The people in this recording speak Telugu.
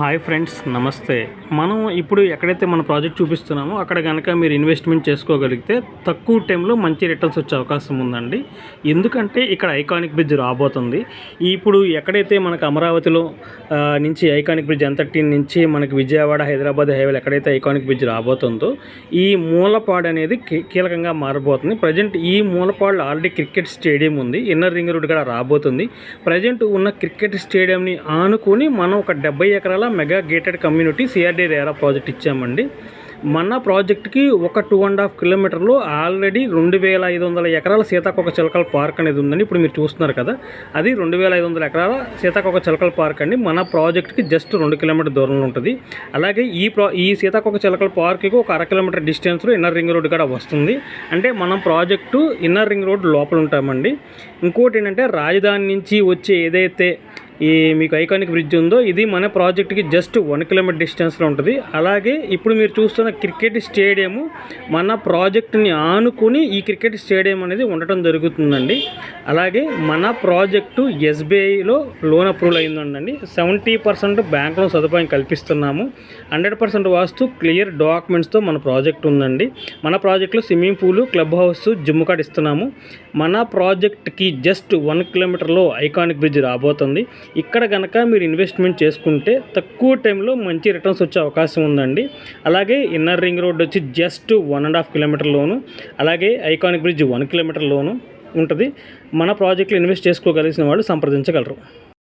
హాయ్ ఫ్రెండ్స్ నమస్తే. మనం ఇప్పుడు ఎక్కడైతే మన ప్రాజెక్ట్ చూపిస్తున్నామో అక్కడ కనుక మీరు ఇన్వెస్ట్మెంట్ చేసుకోగలిగితే తక్కువ టైంలో మంచి రిటర్న్స్ వచ్చే అవకాశం ఉందండి. ఎందుకంటే ఇక్కడ ఐకానిక్ బ్రిడ్జ్ రాబోతుంది. ఇప్పుడు ఎక్కడైతే మనకు అమరావతిలో నుంచి ఐకానిక్ బ్రిడ్జ్ ఎంతటి నుంచి మనకి విజయవాడ హైదరాబాద్ హైవేలో ఎక్కడైతే ఐకానిక్ బ్రిడ్జ్ రాబోతుందో ఈ మూలపాడు అనేది కీలకంగా మారబోతుంది. ప్రజెంట్ ఈ మూలపాడులో ఆల్రెడీ క్రికెట్ స్టేడియం ఉంది. ఇన్నర్ రింగ్ రోడ్ కూడా రాబోతుంది. ప్రజెంట్ ఉన్న క్రికెట్ స్టేడియంని ఆనుకొని మనం ఒక డెబ్బై ఎకరాల mega gated community CRD RERA project ఇచ్చామండి. మన ప్రాజెక్ట్కి ఒక టూ అండ్ హాఫ్ కిలోమీటర్లో ఆల్రెడీ రెండు వేల ఐదు వందల ఎకరాల సీతాకోక చిలకల పార్క్ అనేది ఉందండి ఇప్పుడు మీరు చూస్తున్నారు కదా. అది రెండు వేల ఐదు వందల ఎకరాల సీతాకోక చిలకల పార్క్ అండి. మన ప్రాజెక్ట్కి జస్ట్ రెండు కిలోమీటర్ దూరంలో ఉంటుంది. అలాగే ఈ ప్రా ఈ సీతాకోక చిలకల పార్క్కి ఒక అర కిలోమీటర్ డిస్టెన్స్లో ఇన్నర్ రింగ్ రోడ్ కూడా వస్తుంది. అంటే మనం ప్రాజెక్టు ఇన్నర్ రింగ్ రోడ్ లోపల ఉంటామండి. ఇంకోటి ఏంటంటే రాజధాని నుంచి వచ్చే ఏదైతే ఈ మీకు ఐకానిక్ బ్రిడ్జ్ ఉందో ఇది మన ప్రాజెక్ట్కి జస్ట్ వన్ కిలోమీటర్ డిస్టెన్స్లో ఉంటుంది. అలాగే ఇప్పుడు మీరు చూస్తున్న క్రికెట్ స్టేడియము మన ప్రాజెక్ట్ని ఆనుకుని ఈ క్రికెట్ స్టేడియం అనేది ఉండటం జరుగుతుందండి. అలాగే మన ప్రాజెక్టు ఎస్బీఐలో లోన్ అప్రూవల్ అయిందండి. సెవెంటీ పర్సెంట్ బ్యాంక్ లోన్ సదుపాయం కల్పిస్తున్నాము. హండ్రెడ్ పర్సెంట్ వాస్తు క్లియర్ డాక్యుమెంట్స్తో మన ప్రాజెక్ట్ ఉందండి. మన ప్రాజెక్ట్లో swimming pool club house gym card ఇస్తున్నాము. మన ప్రాజెక్ట్కి జస్ట్ వన్ కిలోమీటర్లో ఐకానిక్ బ్రిడ్జ్ రాబోతుంది. ఇక్కడ కనుక మీరు ఇన్వెస్ట్మెంట్ చేసుకుంటే తక్కువ టైంలో మంచి రిటర్న్స్ వచ్చే అవకాశం ఉందండి. అలాగే ఇన్నర్ రింగ్ రోడ్ వచ్చి జస్ట్ వన్ అండ్ హాఫ్ కిలోమీటర్లోను అలాగే ఐకానిక్ బ్రిడ్జ్ వన్ కిలోమీటర్లోను ఉంటుంది. మన ప్రాజెక్ట్లో ఇన్వెస్ట్ చేసుకోగలిగిన వాళ్ళు సంప్రదించగలరు.